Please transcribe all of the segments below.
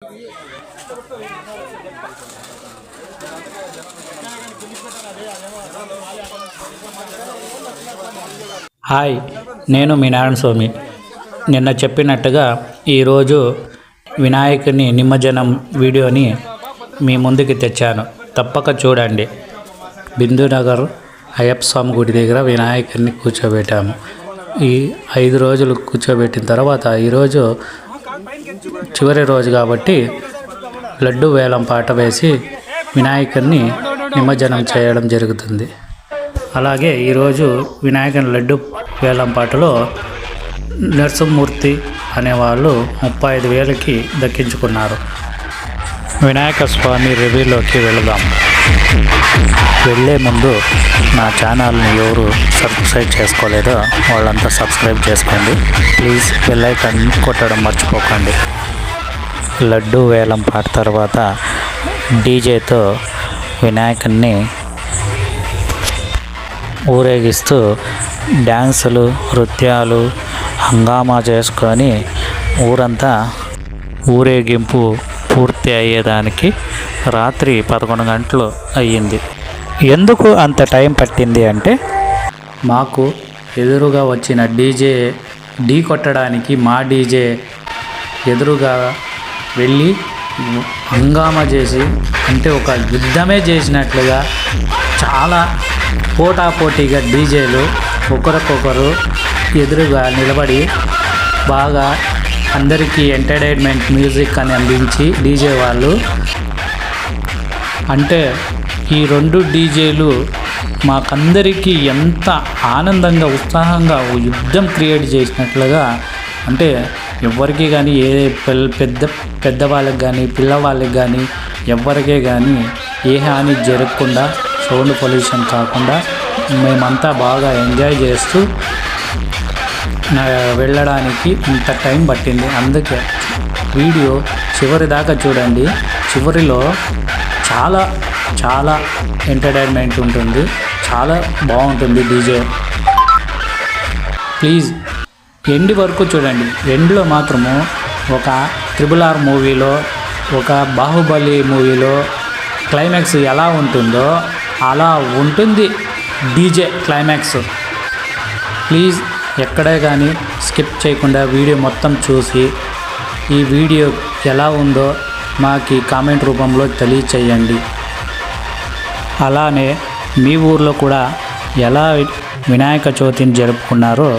Hi నేను మీ నారాయణ స్వామి. నిన్న చెప్పినట్టుగా ఈరోజు వినాయకుని నిమజ్జనం వీడియోని మీ ముందుకి తెచ్చాను. తప్పక చూడండి. బిందునగర్ అయ్యప్ప స్వామి గుడి దగ్గర వినాయకుడిని కూర్చోబెట్టాము. ఈ ఐదు రోజులు కూర్చోబెట్టిన తర్వాత ఈరోజు చివరి రోజు కాబట్టి లడ్డు వేలం పాట వేసి వినాయకుడిని నిమజ్జనం చేయడం జరుగుతుంది. అలాగే ఈరోజు వినాయకుని లడ్డు వేలం పాటలో నరసింహమూర్తి అనేవాళ్ళు ముప్పై ఐదు వేలకి దక్కించుకున్నారు. వినాయక స్వామి రివ్యూలోకి వెళదాం. వెళ్ళే ముందు నా ఛానల్ని ఎవరు సబ్స్క్రైబ్ చేసుకోలేదో వాళ్ళంతా సబ్స్క్రైబ్ చేసుకోండి. ప్లీజ్ బెల్ ఐకాన్ కొట్టడం మర్చిపోకండి. లడ్డు వేలం పాట తర్వాత డీజేతో వినాయకుడిని ఊరేగిస్తూ డ్యాన్సులు నృత్యాలు హంగామా చేసుకొని ఊరంతా ఊరేగింపు పూర్తి అయ్యేదానికి రాత్రి పదకొండు గంటలు అయ్యింది. ఎందుకు అంత టైం పట్టింది అంటే మాకు ఎదురుగా వచ్చిన డీజే ఢీ కొట్టడానికి మా డీజే ఎదురుగా వెళ్ళి హంగామా చేసి అంటే ఒక యుద్ధమే చేసినట్లుగా చాలా పోటాపోటీగా డీజేలు ఒకరికొకరు ఎదురుగా నిలబడి బాగా అందరికీ ఎంటర్టైన్మెంట్ మ్యూజిక్ అని అందించి డీజే వాళ్ళు. అంటే ఈ రెండు డీజేలు మాకందరికీ ఎంత ఆనందంగా ఉత్సాహంగా ఓ యుద్ధం క్రియేట్ చేసినట్లుగా అంటే ఎవరికి కానీ ఏ పిల్ల పెద్ద పెద్దవాళ్ళకి కానీ పిల్లవాళ్ళకి కానీ ఎవరికే కానీ ఏ హాని జరగకుండా సౌండ్ పొల్యూషన్ కాకుండా మేమంతా బాగా ఎంజాయ్ చేస్తూ వెళ్ళడానికి ఇంత టైం పట్టింది. అందుకే వీడియో చివరి దాకా చూడండి. చివరిలో చాలా చాలా ఎంటర్టైన్మెంట్ ఉంటుంది. చాలా బాగుంటుంది డీజే. ప్లీజ్ ఎండ్ వరకు చూడండి. ఎండ్లో మాత్రము ఒక త్రిబుల్ ఆర్ మూవీలో ఒక బాహుబలి మూవీలో క్లైమాక్స్ ఎలా ఉంటుందో అలా ఉంటుంది డీజే క్లైమాక్స్. ప్లీజ్ ఎక్కడే కానీ స్కిప్ చేయకుండా వీడియో మొత్తం చూసి ఈ వీడియో ఎలా ఉందో మాకు కామెంట్ రూపంలో తెలియచేయండి. అలానే మీ ఊర్లో కూడా ఎలా వినాయక చవితిని జరుపుకున్నారో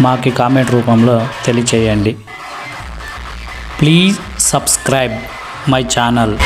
మాకు కామెంట్ రూపంలో తెలియచేయండి. Please subscribe my channel.